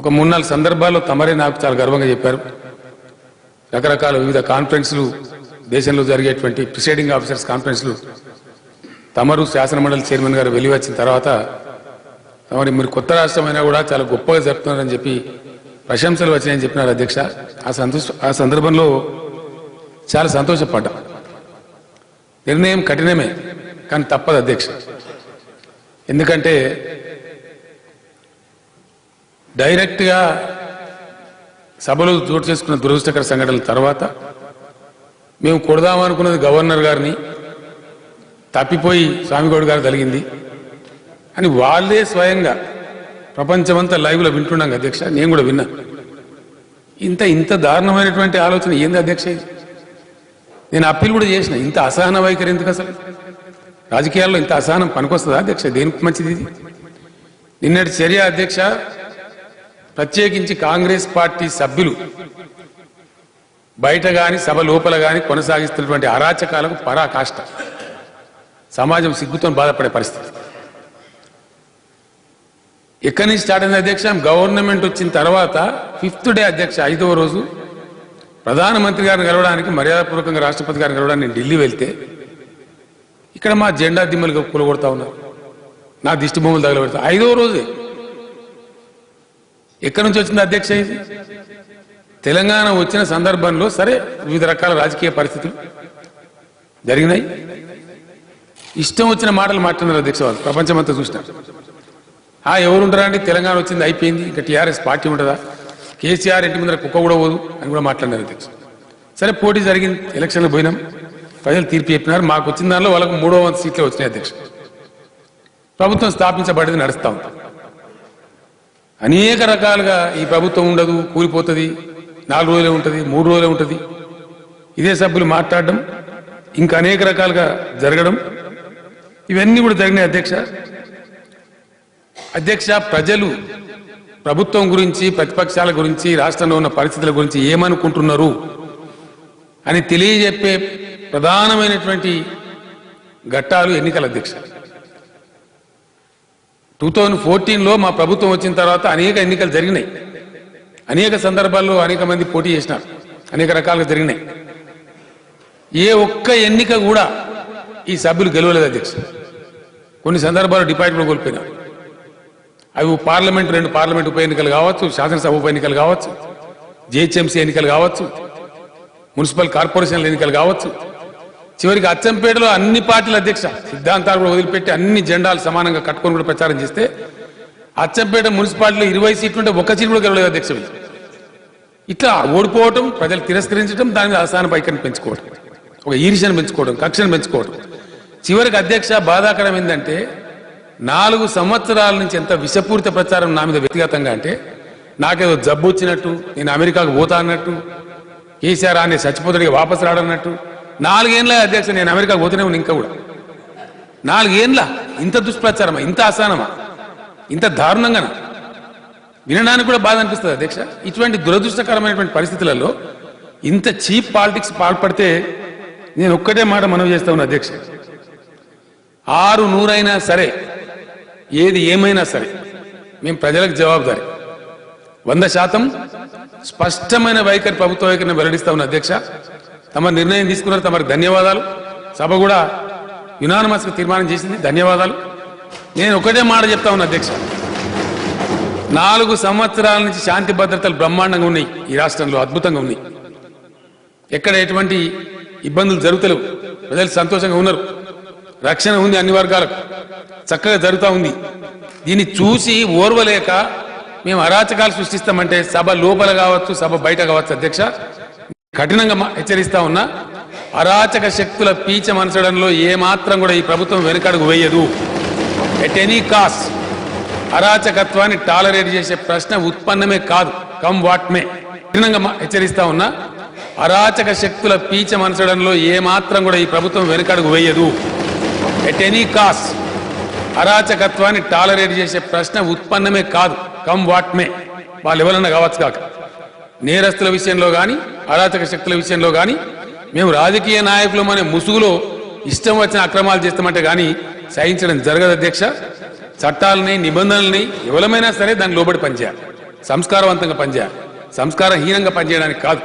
ఒక మూడు నాలుగు సందర్భాల్లో తమరే నాకు చాలా గర్వంగా చెప్పారు. రకరకాల వివిధ కాన్ఫరెన్స్లు దేశంలో జరిగేటువంటి ప్రిసైడింగ్ ఆఫీసర్స్ కాన్ఫరెన్స్లు తమరు శాసనమండలి చైర్మన్ గారు వెళ్ళి వచ్చిన తర్వాత తమరి మీరు కొత్త రాష్ట్రమైనా కూడా చాలా గొప్పగా జరుపుతున్నారని చెప్పి ప్రశంసలు వచ్చినాయని చెప్పినారు అధ్యక్ష. ఆ సంతోష ఆ సందర్భంలో చాలా సంతోషపడ్డా. నిర్ణయం కఠినమే కానీ తప్పదు అధ్యక్ష. ఎందుకంటే డైరెక్ట్గా సభలో చోటు చేసుకున్న దురదృష్టకర సంఘటనల తర్వాత మేము కొడదామనుకున్నది గవర్నర్ గారిని తప్పిపోయి స్వామిగౌడ్ గారు తలిగింది. అని వాళ్ళే స్వయంగా ప్రపంచమంతా లైవ్లో వింటున్నాం అధ్యక్ష నేను కూడా విన్నా. ఇంత ఇంత దారుణమైనటువంటి ఆలోచన ఏంది అధ్యక్ష? నేను అప్పీల్ కూడా చేసిన ఇంత అసహన వైఖరి ఎందుకు అసలు? రాజకీయాల్లో ఇంత అసహనం పనికొస్తుందా అధ్యక్ష? దేనికి మంచిది నిన్నటి చర్య అధ్యక్ష ప్రత్యేకించి కాంగ్రెస్ పార్టీ సభ్యులు. బయట గాని సభ లోపల గాని కొనసాగిస్తున్నటువంటి అరాచకాలకు పరాకాష్ట. సమాజం సిగ్గుతో బాధపడే పరిస్థితి. ఎక్కడి నుంచి స్టార్ట్ అయింది అధ్యక్ష? గవర్నమెంట్ వచ్చిన తర్వాత ఫిఫ్త్ డే అధ్యక్ష ఐదవ రోజు ప్రధానమంత్రి గారిని కలవడానికి మర్యాదపూర్వకంగా రాష్ట్రపతి గారిని కలవడానికి నేను ఢిల్లీ వెళ్తే ఇక్కడ మా జెండా దిమ్మలు కూలగొడతా ఉన్నారు. నా దిష్టి బొమ్మలు తగలబెడతా. ఐదవ రోజే ఎక్కడి నుంచి వచ్చింది అధ్యక్ష ఇది? తెలంగాణ వచ్చిన సందర్భంలో సరే వివిధ రకాల రాజకీయ పరిస్థితులు జరిగినాయి. ఇష్టం వచ్చిన మాటలు మాట్లాడినారు అధ్యక్ష వాళ్ళు ప్రపంచమంతా చూసినారు ఆ ఎవరుంటారా అండి? తెలంగాణ వచ్చింది అయిపోయింది. ఇంకా టీఆర్ఎస్ పార్టీ ఉంటుందా? కేసీఆర్ ఇంటి ముందర కుక్క కూడా పోదు అని కూడా మాట్లాడినారు అధ్యక్ష. సరే పోటీ జరిగింది ఎలక్షన్లో పోయినాం. ప్రజలు తీర్పు చెప్పినారు. మాకు వచ్చిన దానిలో వాళ్ళకు మూడో వంద సీట్లు వచ్చినాయి అధ్యక్ష. ప్రభుత్వం స్థాపించబడింది నడుస్తూ ఉంది. అనేక రకాలుగా ఈ ప్రభుత్వం ఉండదు కూలిపోతుంది నాలుగు రోజులే ఉంటుంది మూడు రోజులే ఉంటుంది. ఇదే సభ్యులు మాట్లాడడం ఇంకా అనేక రకాలుగా జరగడం. ఇవన్నీ కూడా జరిగినాయి అధ్యక్ష. అధ్యక్ష ప్రజలు ప్రభుత్వం గురించి ప్రతిపక్షాల గురించి రాష్ట్రంలో ఉన్న పరిస్థితుల గురించి ఏమనుకుంటున్నారు అని తెలియజెప్పే ప్రధానమైనటువంటి ఘట్టాలు ఎన్నికల అధ్యక్ష. టూ థౌజండ్ ఫోర్టీన్లో మా ప్రభుత్వం వచ్చిన తర్వాత అనేక ఎన్నికలు జరిగినాయి. అనేక సందర్భాల్లో అనేక మంది పోటీ చేసినారు. అనేక రకాలుగా జరిగినాయి. ఏ ఒక్క ఎన్నిక కూడా ఈ సభ్యులు గెలవలేదు అధ్యక్ష. కొన్ని సందర్భాలు డిపార్ట్మెంట్ కోల్పోయినారు అవి పార్లమెంట్ రెండు పార్లమెంట్ ఉప ఎన్నికలు కావచ్చు శాసనసభ ఉప ఎన్నికలు కావచ్చు జిహెచ్ఎంసీ ఎన్నికలు కావచ్చు మున్సిపల్ కార్పొరేషన్ల ఎన్నికలు కావచ్చు చివరికి అచ్చంపేటలో అన్ని పార్టీల అధ్యక్ష సిద్ధాంతాలు కూడా వదిలిపెట్టి అన్ని జెండాలు సమానంగా కట్టుకొని కూడా ప్రచారం చేస్తే అచ్చంపేట మున్సిపాలిటీలో ఇరవై సీట్లు ఉంటే ఒక్క సీట్ కూడా గెలవలేదు అధ్యక్ష ఇట్లా ఓడిపోవటం ప్రజలు తిరస్కరించడం దాని మీద అసహన పైకని పెంచుకోవడం ఒక ఈర్ష్యను పెంచుకోవడం కక్షను పెంచుకోవడం చివరికి అధ్యక్ష బాధాకరం ఏంటంటే నాలుగు సంవత్సరాల నుంచి ఎంత విషపూరిత ప్రచారం నా మీద వ్యక్తిగతంగా అంటే నాకేదో జబ్బు వచ్చినట్టు నేను అమెరికాకు పోతా అన్నట్టు కేసీఆర్ అనే చచ్చిపోతాడికి వాపసు రాడన్నట్టు నాలుగేండ్ల అధ్యక్ష నేను అమెరికా పోతూనే ఉన్నా ఇంకా కూడా. నాలుగేండ్ల? ఇంత దుష్ప్రచారమా? ఇంత అసహనమా? ఇంత దారుణంగా వినడానికి కూడా బాధ అనిపిస్తుంది అధ్యక్ష. ఇటువంటి దురదృష్టకరమైనటువంటి పరిస్థితులలో ఇంత చీప్ పాలిటిక్స్ పాల్పడితే నేను ఒక్కటే మాట మనవి చేస్తా ఉన్నా అధ్యక్ష. ఆరు నూరైనా సరే ఏది ఏమైనా సరే మేము ప్రజలకు జవాబుదారి. వంద శాతం స్పష్టమైన వైఖరి ప్రభుత్వ వైఖరిని వెల్లడిస్తా ఉన్న అధ్యక్ష. తమ నిర్ణయం తీసుకున్నారు తమకు ధన్యవాదాలు. సభ కూడా యునానమస్ తీర్మానం చేసింది. ధన్యవాదాలు. నేను ఒకటే మాట చెప్తా ఉన్నా అధ్యక్ష. నాలుగు సంవత్సరాల నుంచి శాంతి భద్రతలు బ్రహ్మాండంగా ఉన్నాయి ఈ రాష్ట్రంలో అద్భుతంగా ఉన్నాయి. ఎక్కడ ఎటువంటి ఇబ్బందులు జరుగుతలేవు. ప్రజలు సంతోషంగా ఉన్నారు. రక్షణ ఉంది అన్ని వర్గాలకు. చక్కగా జరుగుతూ ఉంది. దీన్ని చూసి ఓర్వలేక మేము అరాచకాలు సృష్టిస్తామంటే సభ లోపల కావచ్చు సభ బయట కావచ్చు అధ్యక్ష. కఠినంగా హెచ్చరిస్తా ఉన్నా అరాచక శక్తుల పీచ మనసడంలో ఏ మాత్రం కూడా ఈ ప్రభుత్వం వెనుకడుగు వేయదు. ఎట్ ఎనీ కాస్ట్ అరాచకత్వాన్ని టాలరేట్ చేసే ప్రశ్న ఉత్పన్నమే కాదు కమ్ వాట్ మే కఠినంగా హెచ్చరిస్తా ఉన్నా అరాచక శక్తుల పీచ మనసడంలో ఏ మాత్రం కూడా ఈ ప్రభుత్వం వెనుకడుగు వేయదు. ఎట్ ఎనీ కాస్ట్ అరాచకత్వాన్ని టాలరేట్ చేసే ప్రశ్న ఉత్పన్నమే కాదు కమ్ వాట్ మే వాళ్ళు ఎవరన్నా కావచ్చు కాక. నేరస్తుల విషయంలో కానీ అరాచక శక్తుల విషయంలో కానీ మేము రాజకీయ నాయకులం అనే ముసుగులో ఇష్టం వచ్చిన అక్రమాలు చేస్తామంటే కానీ సహించడం జరగదు అధ్యక్ష. చట్టాలని నిబంధనల్ని ఎవరమైనా సరే దాన్ని లోబడి పనిచేయాలి. సంస్కారవంతంగా పనిచేయాలి. సంస్కారహీనంగా పనిచేయడానికి కాదు.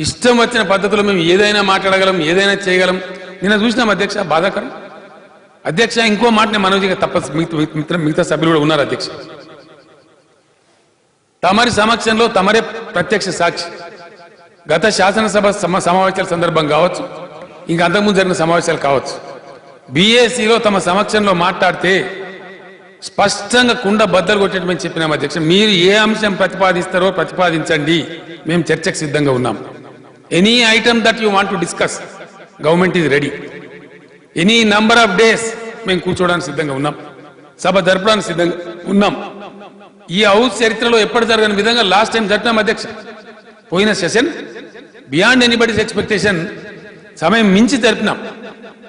ఇష్టం వచ్చిన పద్ధతిలో మేము ఏదైనా మాట్లాడగలం ఏదైనా చేయగలం. నిన్న చూసినాం అధ్యక్ష బాధాకరం. అధ్యక్ష ఇంకో మాట నేను మనోజీగా తప్ప మిగతా మిగతా సభ్యులు కూడా ఉన్నారు అధ్యక్ష. తమరి సమక్షంలో తమరే ప్రత్యక్ష సాక్షి. గత శాసనసభ సమావేశాల సందర్భం కావచ్చు ఇంకా అంతకుముందు జరిగిన సమావేశాలు కావచ్చు. బీఏసీలో తమ సమక్షంలో మాట్లాడితే స్పష్టంగా కుండ బద్దలు కొట్టేటమని చెప్పినాం అధ్యక్ష. మీరు ఏ అంశం ప్రతిపాదిస్తారో ప్రతిపాదించండి. మేము చర్చకు సిద్ధంగా ఉన్నాం. Any item that you want to discuss government is ready any number of days మేము కూర్చోవడానికి సిద్ధంగా ఉన్నాం. సభ జరపడానికి సిద్ధంగా ఉన్నాం. ఈ హౌస్ చరిత్రలో ఎప్పటి జరగని విధంగా లాస్ట్ టైం జరిపినాం అధ్యక్ష. పోయిన సెషన్ బియాండ్ ఎనీబడీస్ ఎక్స్పెక్టేషన్ సమయం మించి జరిపినాం.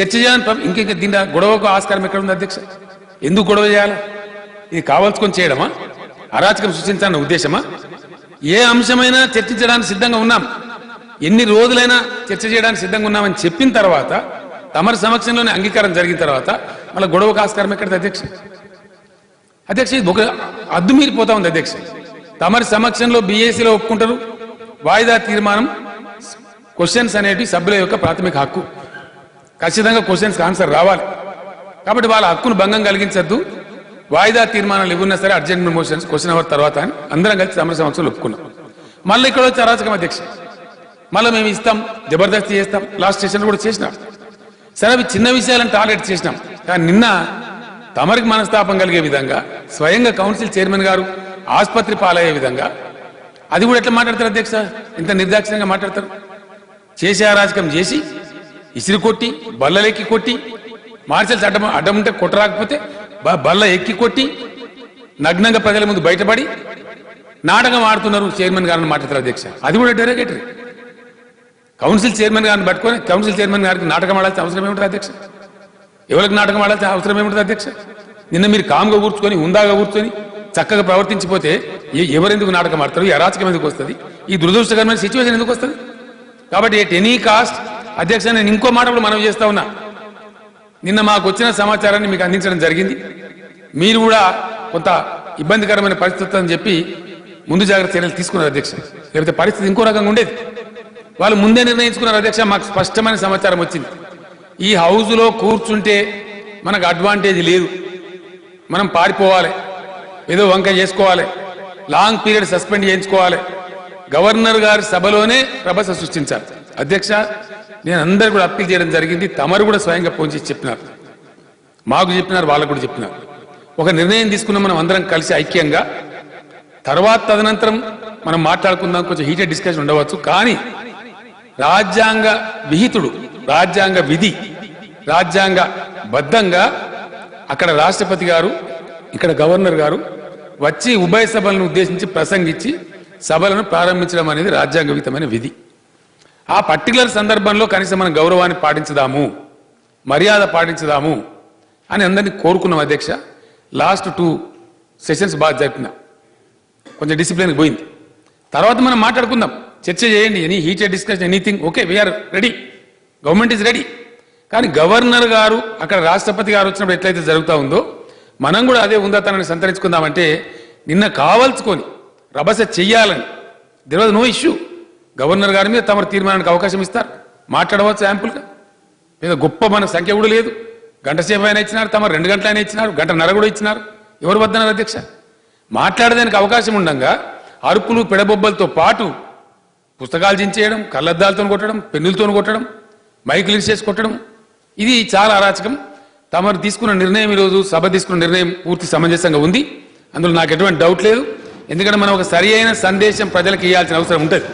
చర్చ చేయాలని పం- ఇంకింక దీని గొడవకు ఆస్కారం ఎక్కడ ఉంది అధ్యక్ష? ఎందుకు గొడవ చేయాలి? ఇది కావాల్సుకొని చేయడమా? అరాచకం సృష్టించాలన్న ఉద్దేశమా? ఏ అంశమైనా చర్చించడానికి సిద్ధంగా ఉన్నాం. ఎన్ని రోజులైనా చర్చ చేయడానికి సిద్ధంగా ఉన్నామని చెప్పిన తర్వాత తమరి సమక్షంలోనే అంగీకారం జరిగిన తర్వాత మళ్ళీ గొడవకు ఆస్కారం ఎక్కడ అధ్యక్ష? అధ్యక్ష ఇది ఒక అద్దు మీరిపోతా ఉంది అధ్యక్ష. తమరి సమక్షంలో బీఏసీలో ఒప్పుకుంటారు. వాయిదా తీర్మానం క్వశ్చన్స్ అనేవి సభ్యుల యొక్క ప్రాథమిక హక్కు. ఖచ్చితంగా క్వశ్చన్స్ ఆన్సర్ రావాలి. కాబట్టి వాళ్ళ హక్కును భంగం కలిగించద్దు. వాయిదా తీర్మానాలు ఇవ్వన్నా సరే అర్జెంట్ మోషన్స్ క్వశ్చన్ అవర్ తర్వాత అని అందరం కలిసి తమరి సమక్షంలో ఒప్పుకున్నాం. మళ్ళీ ఇక్కడ వచ్చి అరాచకం అధ్యక్ష. మళ్ళీ మేము ఇస్తాం జబర్దస్తి చేస్తాం లాస్ట్ స్టేషన్ కూడా చేసినాం. సరే అవి చిన్న విషయాలను టార్గెట్ చేసినాం. కానీ నిన్న తమరికి మనస్తాపం కలిగే విధంగా స్వయంగా కౌన్సిల్ చైర్మన్ గారు ఆసుపత్రి పాలయ్యే విధంగా. అది కూడా ఎట్లా మాట్లాడతారు అధ్యక్ష? ఇంత నిర్దాక్షిణ్యంగా మాట్లాడతారు. చేసే అరాచకం చేసి ఇసిరి కొట్టి బల్లలెక్కి కొట్టి మార్షల్స్ అడ్డం అడ్డం ఉంటే కొట్టరాకపోతే బల్ల ఎక్కి కొట్టి నగ్నంగా ప్రజల ముందు బయటపడి నాటకం ఆడుతున్నారు చైర్మన్ గారిని మాట్లాడతారు అధ్యక్ష. అది కూడా డెరగేటరీ కౌన్సిల్ చైర్మన్ గారిని పట్టుకొని కౌన్సిల్ చైర్మన్ గారికి నాటకం ఆడాల్సిన అవసరం ఏమిటారు అధ్యక్ష? ఎవరికి నాటకం ఆడాల్సిన అవసరం ఏమిటి అధ్యక్ష? నిన్న మీరు కామ్గా కూర్చుకొని ఉందాగా కూర్చొని చక్కగా ప్రవర్తించిపోతే ఎవరెందుకు నాటకం ఆడతారు? ఈ అరాచకం ఎందుకు వస్తుంది? ఈ దురదృష్టకరమైన సిచ్యువేషన్ ఎందుకు వస్తుంది? కాబట్టి ఎట్ ఎనీ కాస్ట్ అధ్యక్ష నేను ఇంకో మాట కూడా మనం చేస్తా ఉన్నా. నిన్న మాకు వచ్చిన సమాచారాన్ని మీకు అందించడం జరిగింది. మీరు కూడా కొంత ఇబ్బందికరమైన పరిస్థితి అని చెప్పి ముందు జాగ్రత్త చర్యలు తీసుకున్నారు అధ్యక్ష. లేకపోతే పరిస్థితి ఇంకో రకంగా ఉండేది. వాళ్ళు ముందే నిర్ణయించుకున్నారు అధ్యక్ష మాకు స్పష్టమైన సమాచారం వచ్చింది. ఈ హౌస్లో కూర్చుంటే మనకు అడ్వాంటేజ్ లేదు. మనం పారిపోవాలి. ఏదో వంక చేసుకోవాలి. లాంగ్ పీరియడ్ సస్పెండ్ చేయించుకోవాలి. గవర్నర్ గారి సభలోనే ప్రభస సృష్టించారు. అధ్యక్ష నేను అందరు కూడా అప్పీల్ చేయడం జరిగింది. తమరు కూడా స్వయంగా ఫోన్ చేసి చెప్పినారు. మాకు చెప్పినారు వాళ్ళకు కూడా చెప్పినారు. ఒక నిర్ణయం తీసుకున్నాం మనం అందరం కలిసి ఐక్యంగా. తర్వాత తదనంతరం మనం మాట్లాడుకుందాం. కొంచెం హీటెడ్ డిస్కషన్ ఉండవచ్చు. కానీ రాజ్యాంగ విహితుడు రాజ్యాంగ విధి రాజ్యాంగ బద్ధంగా అక్కడ రాష్ట్రపతి గారు ఇక్కడ గవర్నర్ గారు వచ్చి ఉభయ సభలను ఉద్దేశించి ప్రసంగించి సభలను ప్రారంభించడం అనేది రాజ్యాంగవితమైన విధి. ఆ పర్టికులర్ సందర్భంలో కనీసం మనం గౌరవాన్ని పాటించుదాము మర్యాద పాటించదాము అని అందరినీ కోరుకున్నాం అధ్యక్ష. లాస్ట్ టూ సెషన్స్ బాగా జరిపిన. కొంచెం డిసిప్లిన్ పోయింది. తర్వాత మనం మాట్లాడుకుందాం. చర్చ చేయండి any heated discussion anything. Okay we're ready government is ready కానీ గవర్నర్ గారు అక్కడ రాష్ట్రపతి గారు వచ్చినప్పుడు ఎట్లయితే జరుగుతూ ఉందో మనం కూడా అదే ఉందా తనని సంతరించుకుందామంటే నిన్న కావాల్చుకొని రభస చెయ్యాలని. There was no issue. Governor గారి మీద తమరు తీర్మానానికి అవకాశం ఇస్తారు. మాట్లాడవచ్చు యాంపుల్గా. మీద గొప్ప మన సంఖ్య కూడా లేదు. గంట సేపు అయినా ఇచ్చినారు తమ రెండు గంటలైనా ఇచ్చినారు గంట నర కూడా ఇచ్చినారు. ఎవరు వద్దన్నారు అధ్యక్ష? మాట్లాడడానికి అవకాశం ఉండగా అరుపులు పెడబొబ్బలతో పాటు పుస్తకాలు చించేయడం కళ్ళద్దాలతో కొట్టడం పెన్నులతో కొట్టడం మైకులు చేసి కొట్టడం. ఇది చాలా అరాచకం. తమరు తీసుకున్న నిర్ణయం ఈరోజు సభ తీసుకున్న నిర్ణయం పూర్తి సమంజసంగా ఉంది. అందులో నాకు ఎటువంటి డౌట్ లేదు. ఎందుకంటే మనం ఒక సరి అయిన సందేశం ప్రజలకు ఇవ్వాల్సిన అవసరం ఉంటుంది.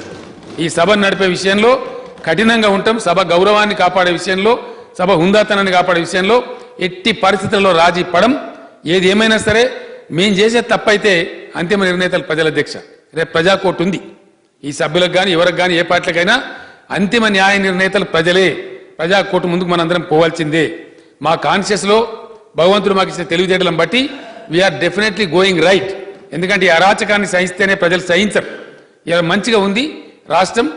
ఈ సభను నడిపే విషయంలో కఠినంగా ఉంటాం. సభ గౌరవాన్ని కాపాడే విషయంలో సభ హుందాతనాన్ని కాపాడే విషయంలో ఎట్టి పరిస్థితుల్లో రాజీ పడం. ఏది ఏమైనా సరే మేం చేసే తప్పైతే అంతిమ నిర్ణేతలు ప్రజల అధ్యక్ష. రేపు ప్రజాకోర్టు ఉంది. ఈ సభ్యులకు కానీ ఎవరికి కానీ ఏ పార్టీలకైనా అంతిమ న్యాయ నిర్ణేతలు ప్రజలే. ప్రజా కోర్టు ముందుకు మనందరం పోవాల్సిందే. మా కాన్షియస్లో భగవంతుడు మాకు ఇచ్చిన తెలివితేటలను బట్టి వీఆర్ డెఫినెట్లీ గోయింగ్ రైట్ ఎందుకంటే ఈ అరాచకాన్ని సహిస్తేనే ప్రజలు సహించరు. ఇలా మంచిగా ఉంది. రాష్ట్రం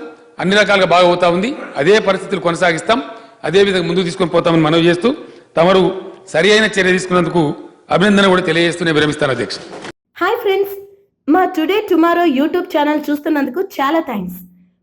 అన్ని రకాలుగా బాగా అవుతా ఉంది. అదే పరిస్థితులు కొనసాగిస్తాం. అదే విధంగా ముందుకు తీసుకొని పోతామని మనవి చేస్తూ తమరు సరి అయిన చర్య తీసుకున్నందుకు అభినందన కూడా తెలియజేస్తూనే విరమిస్తాను అధ్యక్ష. హాయ్ ఫ్రెండ్స్ మా టుడే టుమారో యూట్యూబ్ ఛానల్ చూస్తున్నందుకు చాలా థ్యాంక్స్